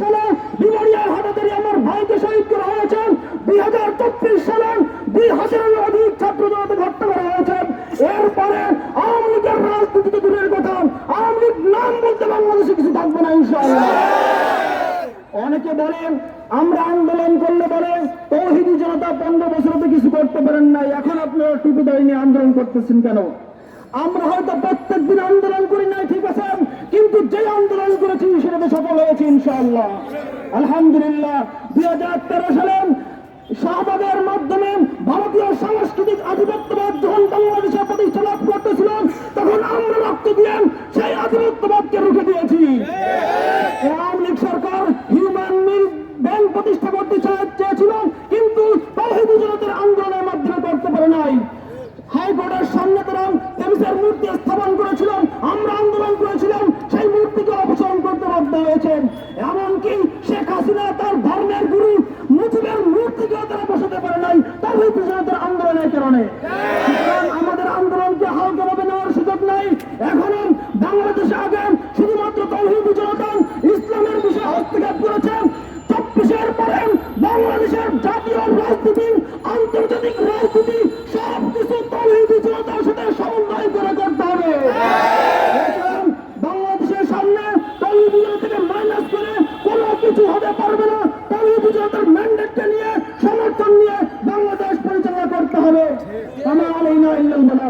সালে বিমরিয়া হাটাদারি আমার ভাইকে শহীদ করা হয়েছে। দুই হাজার চব্বিশ সালে দুই হাজারের অধিক ছাত্র জনতা হত্যা করা হয়েছে। এরপরে আওয়ামী লীগের রাজনীতিতে দূরের কথা। আওয়ামী লীগ নাম বলতে বাংলাদেশে কিছু থাকবে না অনেকে বলেন, আমরা আন্দোলন করলে বলে তৌহিদি জনতা পনেরো বছরতে কিছু করতে পারেন নাই। এখন আপনারা টুপি দাঁড়িয়ে আন্দোলন করতেছেন কেন? আমরা হয়তো প্রত্যেক দিন আন্দোলন করি নাই, ঠিক কিন্তু যে আন্দোলন করেছি সেটাতে সফল হয়েছে ইনশাআল্লাহ। আলহামদুলিল্লাহ দুই হাজার তেরো সালে শাহবাগের মাধ্যমে ভারতীয় সাংস্কৃতিক আধিপত্যবাদ যখন বাংলাদেশে প্রতিষ্ঠা লাভ করতেছিল তখন আমরা রক্ত দিয়ে সেই আধিপত্যবাদকে রুখে দিয়েছি। আওয়ামী লীগ সরকার হিউম্যান মিল ব্যাংক প্রতিষ্ঠা করতে চেয়েছিল কিন্তু তৌহিদি জনতার আন্দোলনের মাধ্যমে করতে পারে নাই। হাইকোর্টের সামনে তারা তেমিসের মূর্তি স্থাপন করেছিলাম আমরা বাধ্য এমনকি শেখ হাসিনা তার ধর্মের গুরু মুজিবের মূর্তিকেও তারা বসাতে পারে নাই তৌহিদি জনতার আন্দোলনের কারণে। আমাদের আন্দোলনকে হালকাভাবে নেওয়ার সুযোগ নাই। এখনও বাংলাদেশে আগে শুধুমাত্র তৌহিদি জনতা ইসলামের বিষয়ে হস্তক্ষেপ করেছেন চব্বিশের পরে বাংলাদেশের জাতীয় রাজনীতি, আন্তর্জাতিক রাজনীতি সুজাতার ম্যান্ডেটকে নিয়ে সমর্থন নিয়ে বাংলাদেশ পরিচালনা করতে হবে। আমার আলাইনা ইল্লাল বলা